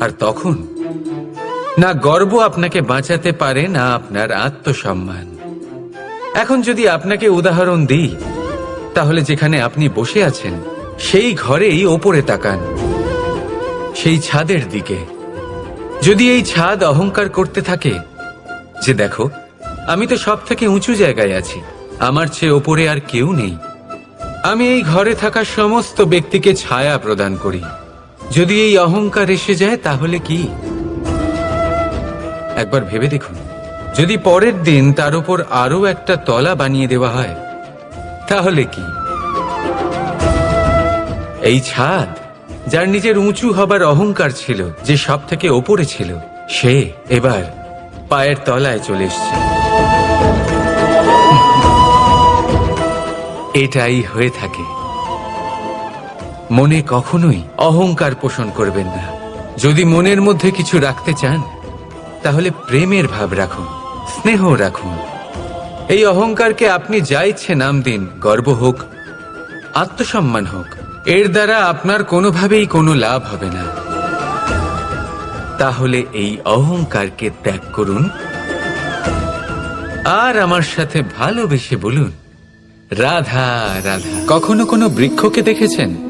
আর তখন? না গর্ব আপনাকে বাঁচাতে পারে না আপনার আত্মসম্মান। এখন যদি আপনাকে উদাহরণ দিই, তাহলে যেখানে আপনি বসে আছেন, সেই ঘরেই ওপরে তাকান। সেই ছাদের দিকে। যদি এই ছাদ অহংকার করতে থাকে, যে দেখো, আমি তো সব থেকে উঁচু জায়গায় আছি, আমার চেয়ে ওপরে আর কেউ নেই। আমি এই ঘরে থাকা সমস্ত ব্যক্তিকে ছায়া প্রদান করি। যদি এই অহংকার এসে যায়, তাহলে কি? একবার ভেবে দেখুন। যদি পরের দিন তার উপর আরও একটা তলা বানিয়ে দেওয়া হয়, তাহলে কি? এই ছাদ, যার নিজের উঁচু হবার অহংকার ছিল, যে সব থেকে ওপরে ছিল, সে এবার পায়ের তলায় চলে এসছে। এটাই হয়ে থাকে। মনে কখনোই অহংকার পোষণ করবেন না। যদি মনের মধ্যে কিছু রাখতে চান, তাহলে প্রেমের ভাব রাখুন, স্নেহ রাখুন। এই অহংকারকে আপনি যা ইচ্ছে নাম দিন, গর্ব হোক, আত্মসম্মান হোক, এর দ্বারা আপনার কোনোভাবেই কোনো লাভ হবে না। তাহলে এই অহংকারকে ত্যাগ করুন। আর আমার সাথে ভালোবেসে বলুন, রাধা রাধা। কখনো কোনো বৃক্ষকে দেখেছেন?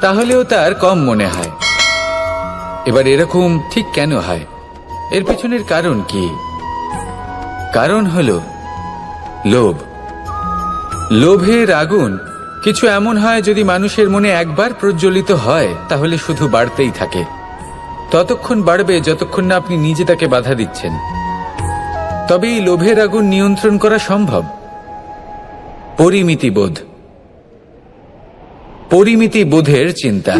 তাহলেও তার কম মনে হয়। এবার এরকম ঠিক কেন হয়? এর পেছনের কারণ কি? কারণ হল, লোভ। লোভের আগুন কিছু এমন হয় যদি মানুষের মনে একবার প্রজ্বলিত হয়, তাহলে শুধু বাড়তেই থাকে। ততক্ষণ বাড়বে যতক্ষণ না আপনি নিজে তাকে বাধা দিচ্ছেন। তবে এই লোভের আগুন নিয়ন্ত্রণ করা সম্ভব। পরিমিতি বোধ পরিমিতি বোধের চিন্তা।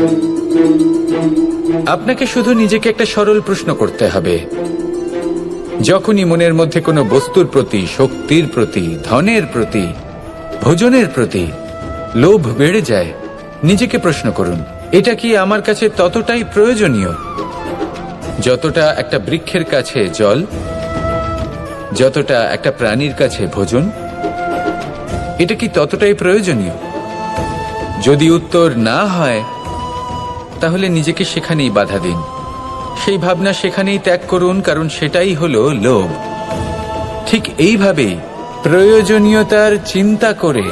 আপনাকে শুধু নিজেকে একটা সরল প্রশ্ন করতে হবে। যখনই মনের মধ্যে কোনো বস্তুর প্রতি, শক্তির প্রতি, ধনের প্রতি, ভোজনের প্রতি লোভ বেড়ে যায়, নিজেকে প্রশ্ন করুন, এটা কি আমার কাছে ততটাই প্রয়োজনীয়? যতটা একটা বৃক্ষের কাছে জল, যতটা একটা প্রাণীর কাছে ভোজন, এটা কি ততটাই প্রয়োজনীয়? যদি উত্তর না হয়, তাহলে নিজেকে সেখানেই বাধা দিন। সেই ভাবনা সেখানেই ত্যাগ করুন, কারণ সেটাই হলো লোভ। ঠিক এইভাবেই প্রয়োজনীয়তার চিন্তা করে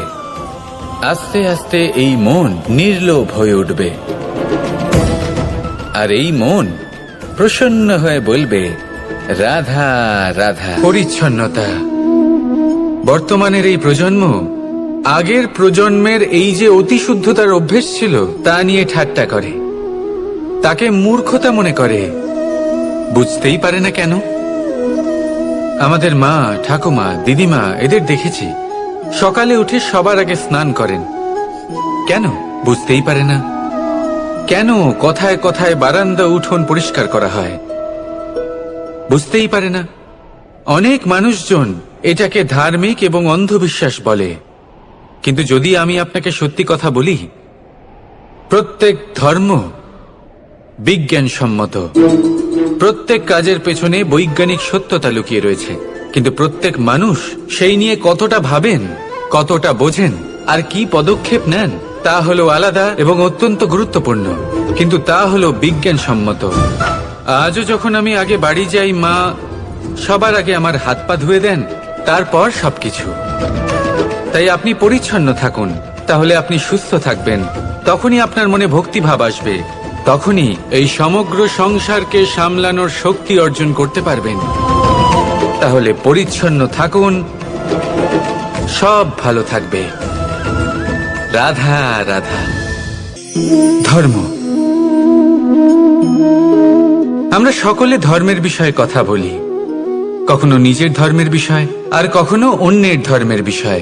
আস্তে আস্তে এই মন নির্লোভ হয়ে উঠবে। আর এই মন প্রসন্ন হয়ে বলবে, রাধা রাধা। পরিচ্ছন্নতা। বর্তমানের এই প্রজন্ম আগের প্রজন্মের এই যে অতিশুদ্ধতার অভ্যেস ছিল, তা নিয়ে ঠাট্টা করে। তাকে মূর্খতা মনে করে। বুঝতেই পারে না কেন? আমাদের মা, ঠাকুমা, দিদিমা এদের দেখেছি। সকালে উঠে সবার আগে স্নান করেন। কেন? বুঝতেই পারে না। কেন কথায় কথায় বারান্দা উঠোন পরিষ্কার করা হয়? বুঝতেই পারে না। অনেক মানুষজন এটাকে ধার্মিক এবং অন্ধবিশ্বাস বলে। কিন্তু যদি আমি আপনাকে সত্যি কথা বলি, প্রত্যেক ধর্ম বিজ্ঞানসম্মত। প্রত্যেক কাজের পেছনে বৈজ্ঞানিক সত্যতা লুকিয়ে রয়েছে। কিন্তু প্রত্যেক মানুষ সেই নিয়ে কতটা ভাবেন, কতটা বোঝেন, আর কি পদক্ষেপ নেন, তা হলো আলাদা এবং অত্যন্ত গুরুত্বপূর্ণ। কিন্তু তা হলো বিজ্ঞানসম্মত। আজও যখন আমি আগে বাড়ি যাই, মা সবার আগে আমার হাত পা ধুয়ে দেন, তারপর সবকিছু। তাই আপনি পরিচ্ছন্ন থাকুন। তাহলে আপনি সুস্থ থাকবেন। তখনই আপনার মনে ভক্তিভাব আসবে। তখনই এই সমগ্র সংসারকে সামলানোর শক্তি অর্জন করতে পারবেন। তাহলে পরিচ্ছন্ন থাকুন। সব ভালো থাকবে। রাধা রাধা। ধর্ম। আমরা সকলে ধর্মের বিষয়ে কথা বলি। কখনো নিজের ধর্মের বিষয়, আর কখনো অন্যের ধর্মের বিষয়।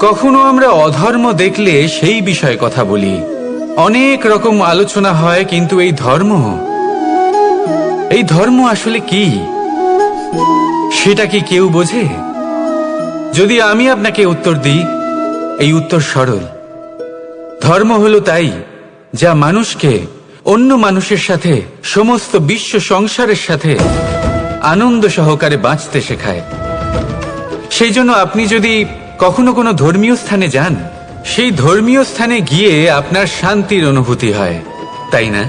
কখনো আমরা অধর্ম দেখলে সেই বিষয়ে কথা বলি। অনেক রকম আলোচনা হয়, কিন্তু এই ধর্ম? এই ধর্ম আসলে কি? সেটা কি কেউ বোঝে? যদি আমি আপনাকে উত্তর দিই, এই উত্তর সরল। ধর্ম হলো তাই, যা মানুষকে, অন্য মানুষের সাথে, সমস্ত বিশ্ব সংসারের সাথে, আনন্দ সহকারে বাঁচতে শেখায়। সেই জন্য আপনি যদি কখনো কোনো ধর্মীয় স্থানে যান? সেই ধর্মীয় স্থানে গিয়ে আপনার শান্তির অনুভূতি হয়, তাই না?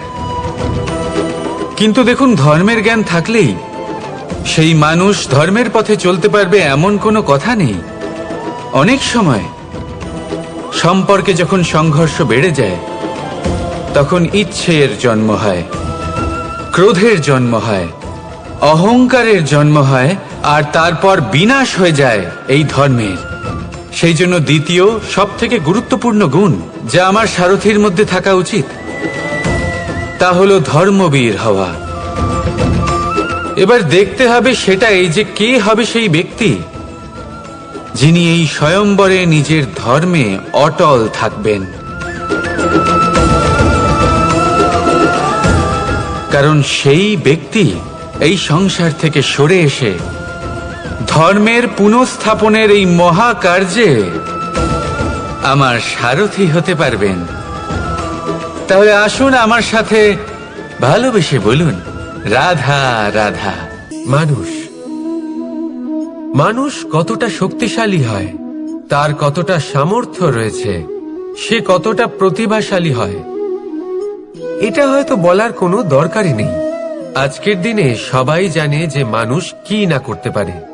কিন্তু দেখুন, ধর্মের জ্ঞান থাকলেই সেই মানুষ ধর্মের পথে চলতে পারবে এমন কোনো কথা নেই। অনেক সময় সম্পর্কে যখন সংঘর্ষ বেড়ে যায়, তখন ইচ্ছের জন্ম হয়, ক্রোধের জন্ম হয়, অহংকারের জন্ম হয়, আর তারপর বিনাশ হয়ে যায় এই ধর্মের। সেই জন্য দ্বিতীয় সব থেকে গুরুত্বপূর্ণ গুণ যা আমার সারথীর মধ্যে থাকা উচিত, তা হলো ধর্মবীর হওয়া। এবার দেখতে হবে সেটাই যে কে হবে সেই ব্যক্তি, যিনি এই স্বয়ম্বরে নিজের ধর্মে অটল থাকবেন। কারণ সেই ব্যক্তি এই সংসার থেকে সরে এসে ধর্মের পুনঃস্থাপনের এই মহাকার্যে আমার সারথি হতে পারবেন। তাহলে আসুন আমার সাথে ভালোবেসে বলুন, রাধা রাধা। মানুষ। মানুষ কতটা শক্তিশালী হয়, তার কতটা সামর্থ্য রয়েছে, সে কতটা প্রতিভাশালী হয়, এটা হয়তো বলার কোনো দরকারই নেই। আজকের দিনে সবাই জানে যে মানুষ কি না করতে পারে।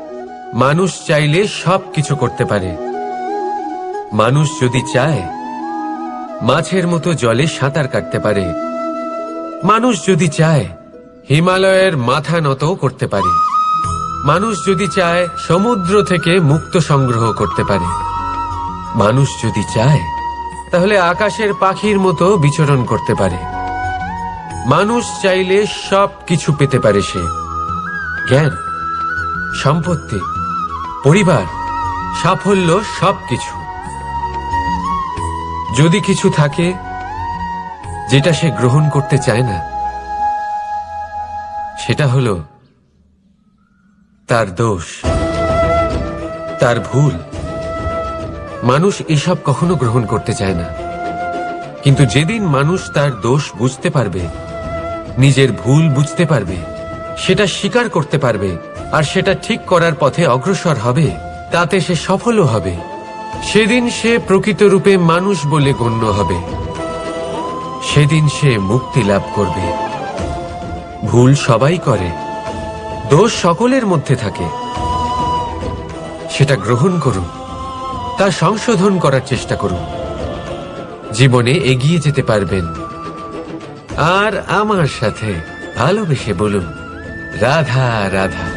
মানুষ চাইলে সব কিছু করতে পারে। মানুষ যদি চায়, মাছের মতো জলে সাঁতার কাটতে পারে। মানুষ যদি চায়, হিমালয়ের মাথা নত করতে পারে। মানুষ যদি চায়, সমুদ্র থেকে মুক্ত সংগ্রহ করতে পারে। মানুষ যদি চায়, তাহলে আকাশের পাখির মতো বিচরণ করতে পারে। মানুষ চাইলে সব কিছু পেতে পারে সে। জ্ঞান, সম্পত্তি পরিবার, সাফল্য সবকিছু। যদি কিছু থাকে যেটা সে গ্রহণ করতে চায় না, সেটা হলো তার দোষ, তার ভুল। মানুষ এসব কখনো গ্রহণ করতে চায় না। কিন্তু যেদিন মানুষ তার দোষ বুঝতে পারবে, নিজের ভুল বুঝতে পারবে, সেটা স্বীকার করতে পারবে আর সেটা ঠিক করার পথে অগ্রসর হবে, তাতে সে সফলও হবে। সেদিন সে প্রকৃত রূপে মানুষ বলে গণ্য হবে। সেদিন সে মুক্তি লাভ করবে। ভুল সবাই করে, দোষ সকলের মধ্যে থাকে। সেটা গ্রহণ করুন, তা সংশোধন করার চেষ্টা করুন। জীবনে এগিয়ে যেতে পারবেন। আর আমার সাথে ভালোবেসে বলুন, রাধা রাধা।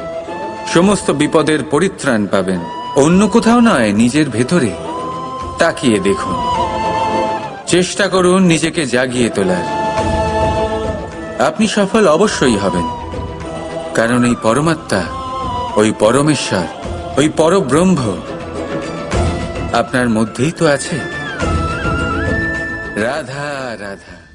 সমস্ত বিপদের পরিত্রাণ পাবেন। অন্য কোথাও নয়, নিজের ভেতরে। তাকিয়ে দেখুন। চেষ্টা করুন নিজেকে জাগিয়ে তোলার। আপনি সফল অবশ্যই হবেন। কারণ এই পরমাত্মা, ওই পরমেশ্বর, ওই পরব্রহ্ম আপনার মধ্যেই তো আছে। রাধা রাধা।